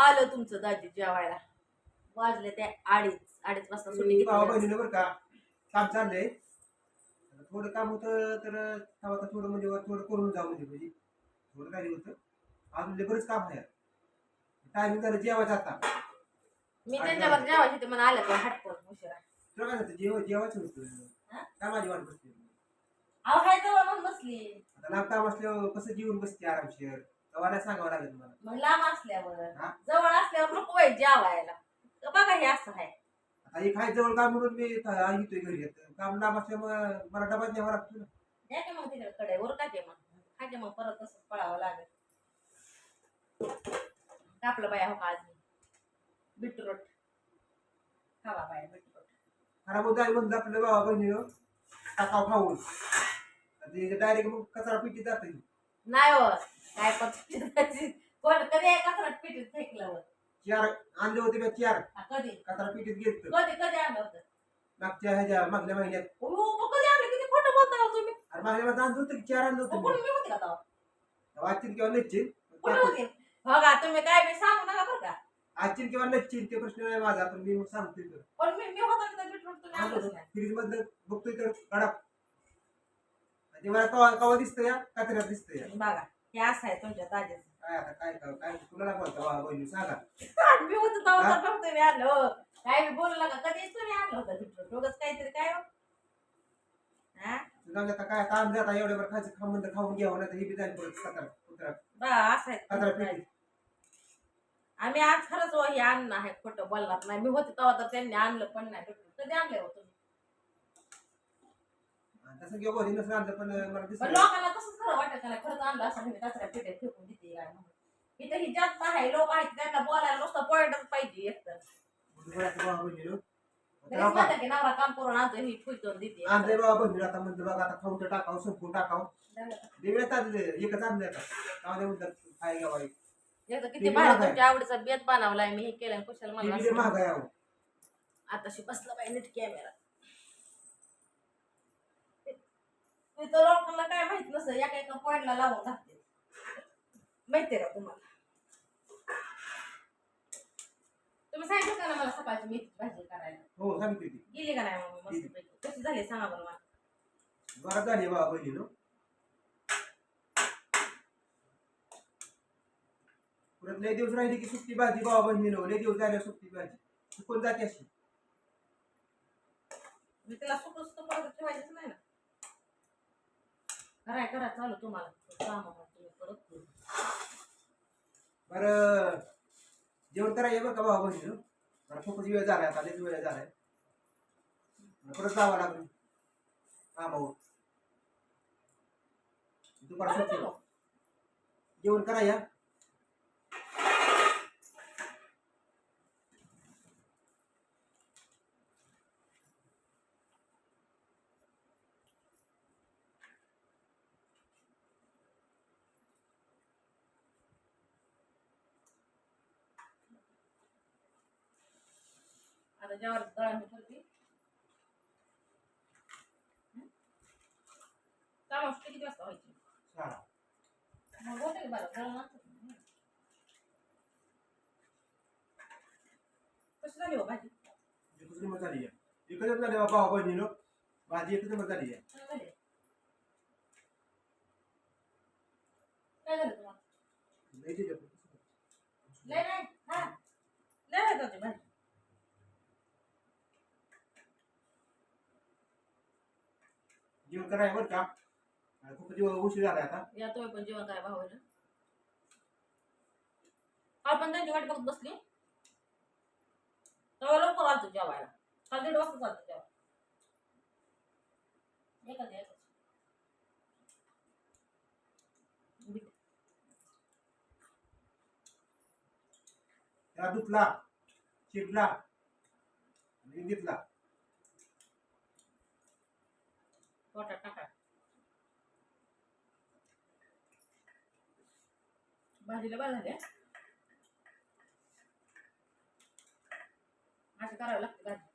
आलं तुमचं दाजी जेवायला. वाजले ते अडीच अडीच वाजता सुट्टी भावा घेतली. बहिणीनं बरं का काम चाललंय. थोडं काम होतं तर तेव्हा आता थोडं म्हणजे थोडं करून जाऊ म्हणजे म्हणजे थोडं काही होतं. अजून लय बरंच काम आहे. टायमिंग झालं जेवायचं आता. मी त्यांच्यावर जेवायची ते म्हणून आलं का हटकून उशिरा. तुला काय जेव जेवायचं होतं हा? काय माझी वाट बसते अहो हाय जवळ मग बसली. आता लांब काम असल्यावर कसं जेवून बसते आरामशीर? तेव्हा नाही सांगावं लागेल मला. मग लांब असल्यावर हा? जवळ असल्यावर नको वाईट जेवायला. तर बघा हे असं आहे. आता एक आहे जवळ काम म्हणून मी इथं येतोय घरी काम लांब असल्यामुळे मला डबा न्यावा लागतो ना. द्या की मग तिकडे कडे वर टाके मग. खाते मग परत तसंच पळावं लागेल. कापलं बाया हो का आज मी बीटरूट. खावा बाया बीटरूट. खराब होतं आहे म्हणलं आपल्या भावा बहिणीनं. टाकाव खाऊन. डायरेक्ट मग कचरा पिटी जाते नाही हो काय पण कोण कधी आहे कचरा पिटीत फेकलं होतं? चार आणले होते मी चार. हा, कधी? कचरा पिटीत घेत कधी कधी आणलं होतं? मागच्या ह्याच्या मागल्या महिन्यात. ओ, कधी आणलं? किती खोटं बोलता हो तुम्ही? अरे मागल्या महिन्यात आणलं होतं की चार आणलं मग होतं कोणी मी होते का तेव्हा? वाचिन किंवा होते? बघा तुम्ही काय मी सांगू नका बरं का? आचिन किंवा नच्चिन ते प्रश्न नाही माझा पण मी सांगतोय तर पण मी मी होता तिथं बीटरूट तुम्ही आणलंच नाही. फ्रीज मधलं बघतोय तर गडप ते मला कवा कवा दिसतं या दिसतं या बघा हे असं आहे तुमच्या ताज्याचं काय आता काय काय काय कुणाला बोलता वा बहिणी सांगा. मी होतो तेव्हा तर नव्हतं मी आणलं. काय मी बोलू नका कधी तुम्ही आणलं होतं बीटरूट उगाच काहीतरी काय हो? हा? आता काय एवढ्या बरं खायचं खाऊन म्हणतं खाऊन घ्यावं नाही तर हे बी जाईल परत कचरा कुत्रा बा असं आहे कचरा तुमचं पिटी आम्ही आज खरंच हो हे आणणं आहे खोटं बोलणार नाही. मी होते तेव्हा तर त्यांनी आणलं पण नाही. कधी आणलं हो तुम्ही? तसं आणलं पण मला पण दिसलं लोकांना तसंच खरं वाटत नाही खरंच आणलं असं मी कचऱ्या फेकून देते काय म्हणून. इथं ही जास्त आहे लोक आहेत त्यांना बोलायला नुसतं पॉईंटच पाहिजे एकतर बघायचं बाबा बहिणीनं लगेच आता बघा, म्हणतात की नवरा काम करून आणतो ही फुलतून देते. आणलंय बाबा बहिणीला आता म्हणलं बघा आता खाऊन तर टाकावं संपून टाकावं. वेगळ्याच आणले एकच आणलंय आता. त्यामध्ये म्हणतात काय घ्यावा एकदा किती किती भारी महाग आहे? तुमच्या आवडीचा बेत बनवलाय मी हे केलं कुशल मला पाहिजे नीट कॅमेरा तिथं लोकांना काय माहीत नसतं एका एका पॉईंटला लावून घालते माहितीये का तुम्हाला? तुम्ही सांगितलं का ना मला सकाळची मेथीची भाजी करायला. हो सांगते ती गेली का नाही मग? मस्त पैकी. कशी झाली सांगा बरं मला. बरं झाली बाबा बहिणीनं परत लय दिवस राहिली की सुट्टी भाजी बाबा बहिणीनं लय दिवस झाल्या सुट्टी भाजी. चुकून जाते अशी. मी तिला सुकं सुकं परत ठेवायचंच नाही ना. कराय करा चालू तुम्हाला. काम तुम्ही परत करू. बरं. जेवण करायला बरं का बाबा बहिणीनं? मला खूपच वेळ झालाय आता लयच वेळ झालाय. परत जावं लागेल. दुपार चालू, सुट्टी चालू. जेवण करा या. आता जेव्हा दळण मी करते काम किती वाजता व्हायची शाळा मग होते बरं दळण असतं. कशी झाली हो भाजी एकच नंबर झाली आहे एकच झाली बाबा बहिणीनं भाजी एकच नंबर झाली आहे छान झाली काय झालं तुम्हाला लय दिली. लय नाही हा लय होत होती भाजी जेवण करायला बरं का. आणि खूप दिवस उशीर झालाय आता. या तुम्ही पण जेवण काय भाऊ ना. काल पण त्यांची वाट बघत बसली. तेव्हा लवकर आलतो जेवायला. काल दीड वाजता चालतो जेव्हा एकच एकच बीट. त्याला धुतला आणि घेतला पोटात टाका. भाजीला बा झाल्या. असं करावं लागतं भाजी.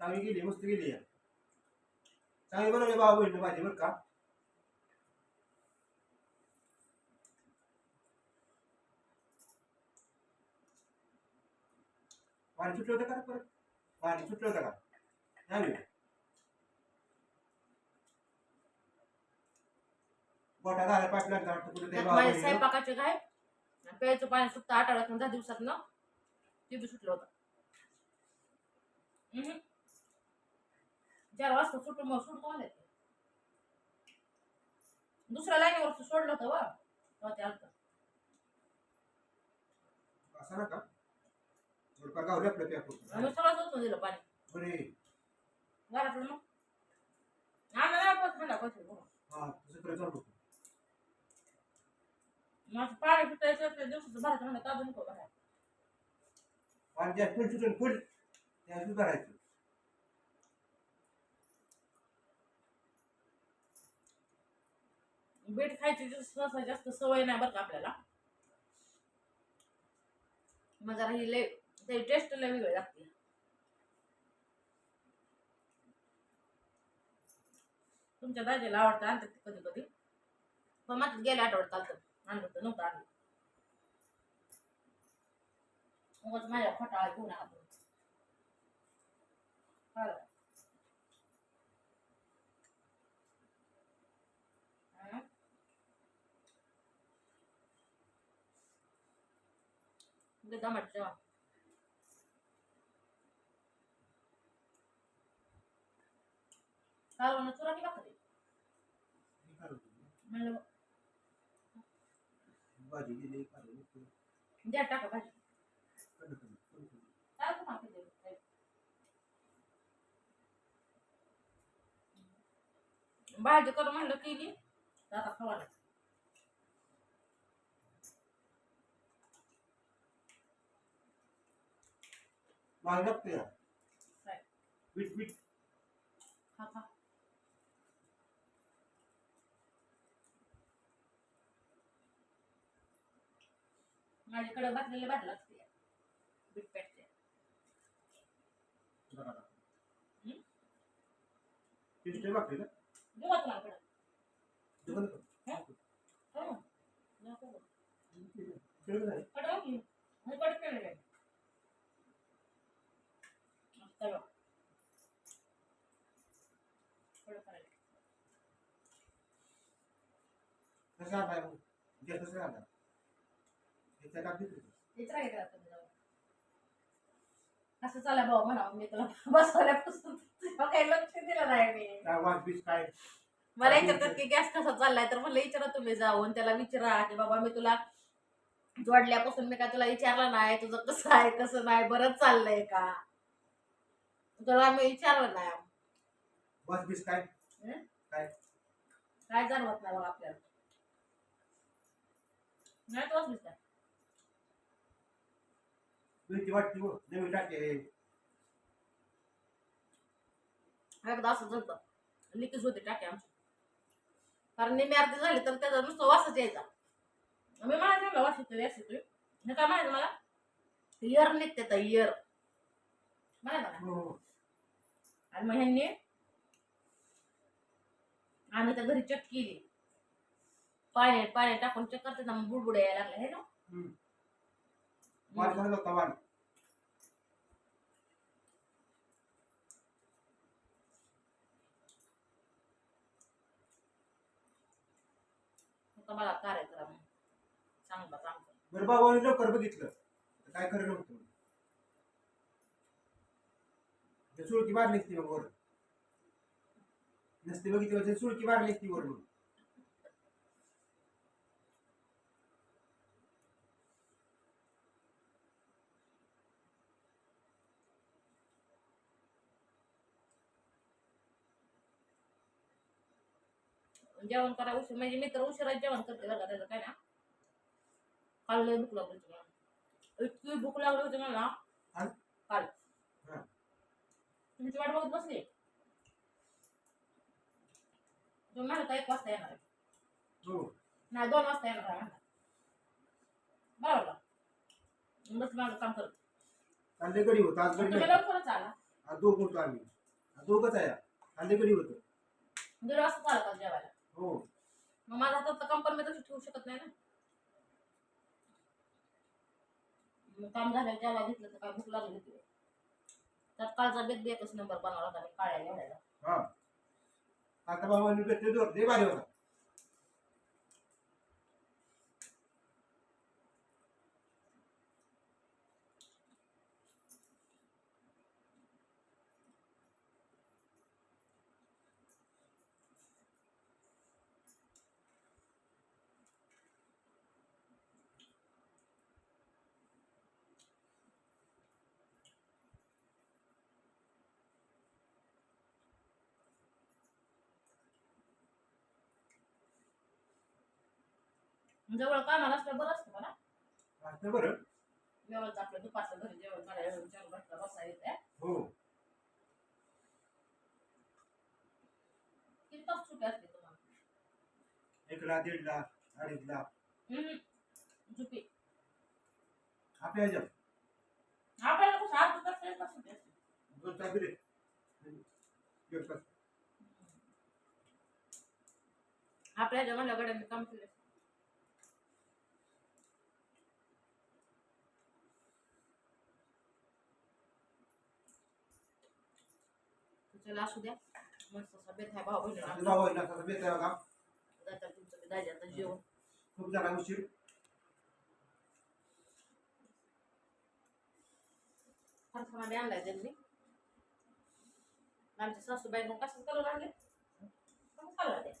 चांगली गेली मस्त गेली या चांगली बनवली बाबा बहिणी भाजी बरं का? वाणी सुटलं होतं का परत? वाणी सुटलं होतं का? नाही गोठा झाला पाईपलाईनचा वाटतं कुठे त्यात माझ्या स्वयंपाकाचे काय? प्यायचं पाणी सुटतं आठवड्यातून दहा दिवसात ना ते बी सुटलं होतं. चार वाजता सुटून मग सुटतो आले दुसऱ्या लाईनीवर सोडलं होतं वा तेव्हा ते आलतं. असं नका थोडंफार गावले आपलं पेपर आम्ही सगळं होतं दिलं पाणी. बरे. घरातलं मग. आम्हाला नाही पण हा माझं पाणी सुटायचं त्या दिवसाचं भरायचं म्हणलं का अजून नको भरायला. पाणी ज्या फुल सुटून फुल त्या भरायचं बीट खायची जी सहसा जास्त सवय नाही बरं का आपल्याला. मग जरा ही लय ते टेस्ट लय वेगळी लागते. तुमच्या दाजीला आवडतं आणतात ते कधी कधी पण माझ्यात गेल्या आठवड्यात चालतं आणलं तर नव्हतं आणलं मग माझ्या फटाळा घेऊन आलो कळलं? हं? ते टमाटर जेवा कालवण चुरा केला कधी म्हणलं भाजी दिली काढून द्या टाका भाजी. तुम्हाला किती द्यायचं? भाजी कर म्हणलं केली. तर आता खावा लागतं. मागे लागतं या काय? बीट बीट खा खा. माझ्याकडे भाजलेले भाजला असते बीट पेटते बघा हं? टेस्ट लागते का जेव्हा तुम्हाला कडे जेवण कर. हो नको गं. जेवण झालं? कडे हो की. मी कडे केलेलं आहे. मस्त आहे बघ. कडे करायचं. कसं आणलाय मग? जे कसं आणलाय? असं चालला भाऊ म्हणा मी तुला बसवल्यापासून काही लक्ष दिलं नाही मी. काय वाज बीज काय? मला विचारतात की गॅस कसा चाललाय? तर म्हणलं विचारा तुम्ही जाऊन त्याला विचारा की बाबा मी तुला जोडल्यापासून मी काय तुला विचारलं नाही? तुझं कसं आहे कसं नाही? बरंच चाललंय का? तुला मी विचारलं नाही. काय? काय? जाणवत नाही बघा आपल्याला. नाही तोच दिसत भीती वाटते हो नवीन टाके एकदा असं झालं लिकेज होते टाके आमची. कारण निम्मी अर्धी झाली तर त्याचा नुसतं वासच यायचा. मी मला सांगला वास येतोय वास येतोय. हे काय म्हणायचं मला? इयर निघते तर इयर म्हणायचं हो. आणि मग ह्यांनी आम्ही तर घरी चेक केली. पाणी पाणी टाकून चेक करते ना मग बुडबुड यायला लागले हे ना? वाज आता मला कार्यक्रम चांगला चांगला बरं बाबाने लवकर बघितलं. तर काय खरं नव्हतं. ते सुळकी मारली असती मग वर नसते बघितली म्हणजे सुळकी मारली असती वर मग जेवण करा उशीर म्हणजे मी तर उशिरा जेवण करते का त्याचं काय ना. काल लय भूक लागली होती मला. इतकी भूक लागली होती मला. काल? हा. तुमची वाट बघत बसली? तुम्ही म्हणता एक वाजता येणार. हो. नाही दोन वाजता येणार आहे. बरोबर? बस माझं काम करत गडी होतं आज तुम्ही नाही. लवकरच आला. आज दोघ होतो आम्ही. दोघच आहे. लय गडी होतं. दीड वाजता आला का जेवायला. हो. मग माझ्या हातात कंपनी तशी ठेवू शकत नाही ना. मग काम झालं जेव्हा घेतलं तर काय भूक लागली होती. त्यात कालचा बेत एकच नंबर बनवला होता काळ्या एवढ्याला. हा. आता बाबा मी भेटते जोर भारी होता. जवळ कामाला असलं बरं असतं मला. असतं बरं. जेवण आपलं दुपारचं घरी जेवण करायला घातलं बसा येते हो. किती तास सुट्टी असते तुम्हाला? एक लाख दीड लाख अडीच लाख हम्म. झुपी. आपल्या ह्याच्यात. आपल्याला कसं आठ तास एक तास सुट्टी असते. दोन तास दिले. एक तास. आपल्या जेवण काम केले. चला असू द्या. मस्त असा बेत आहे भाऊ बहिणी जातात तुमचं दाजी आता जेवण. खूप झाला उशीर. फरसाणा बी आणलाय त्यांनी. आमच्या सासूबाई मग कसं करून आणले? कसं खाल्ला ते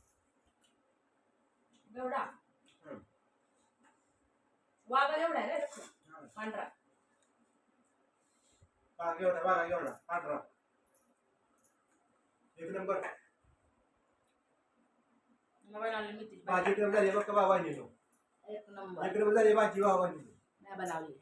एवढा? आहे रे पांढरा. बाग एवढा बागा एवढा पांढरा. एक नंबर. मोबाईल आणले मी भाजी एकदम झाली बघ का बाबांनी एक नंबर. एक नंबर झाली भाजी बाबांनी नाही बनवली.